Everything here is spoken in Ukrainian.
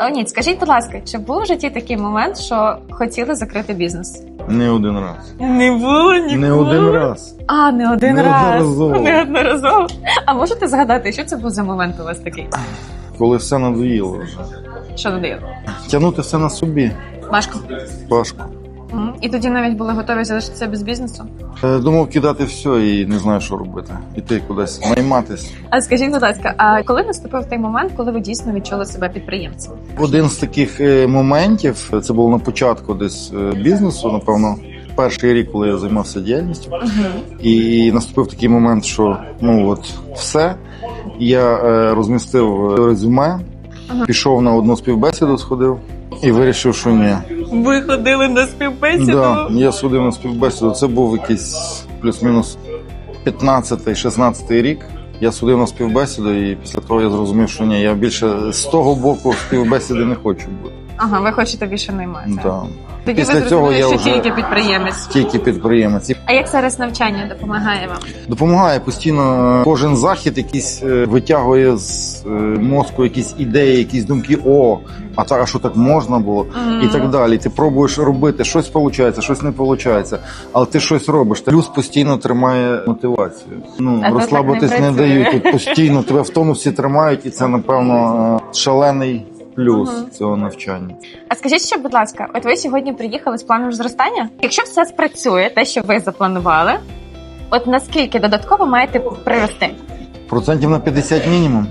Леонід, скажіть, будь ласка, чи був в житті такий момент, що хотіли закрити бізнес? Не один раз. Не було Не один раз. А, не один раз. Одноразово. Не одноразово. А можете згадати, що це був за момент у вас такий? Коли все надоїло вже. Що надоїло? Тягнути все на собі. Важко. Важко. Мгм. І тоді навіть були готові залишитися без бізнесу. Е, Думав кидати все і не знаю, що робити. Іти кудись, найматись. А скажіть, будь ласка, а коли наступив той момент, коли ви дійсно відчули себе підприємцем? Один з таких е, моментів це було на початку десь е, бізнесу, напевно, перший рік, коли я займався діяльністю. І наступив такий момент, що ну от все. Я е, розмістив резюме, пішов на одну співбесіду, сходив і вирішив, що ні. Ви ходили на співбесіду? Да, я сходив на співбесіду. Це був якийсь плюс-мінус 15-16 рік. Я судив на співбесіду, і після того я зрозумів, що ні, я більше з того боку співбесіди не хочу бути. Ага, ви хочете більше найматися. Да. Тоді Після ви цього зрозуміли, я що вже- тільки підприємець. Тільки підприємець. І А як зараз навчання допомагає вам? допомагає постійно кожен захід, якийсь е, витягує з е, мозку якісь ідеї, якісь думки. О, а так, а що так можна було? І так далі. Ти пробуєш робити, щось виходить, щось не виходить, але ти щось робиш. Плюс постійно тримає мотивацію. Ну А розслабитись так не не, працює. дають. Тут постійно тебе в тонусі тримають, і це напевно е, шалений плюс угу. цього навчання. А скажіть ще, будь ласка, от ви сьогодні приїхали з планом зростання? Якщо все спрацює, те, що ви запланували, от наскільки додатково маєте прирости? Процентів на 50 мінімум.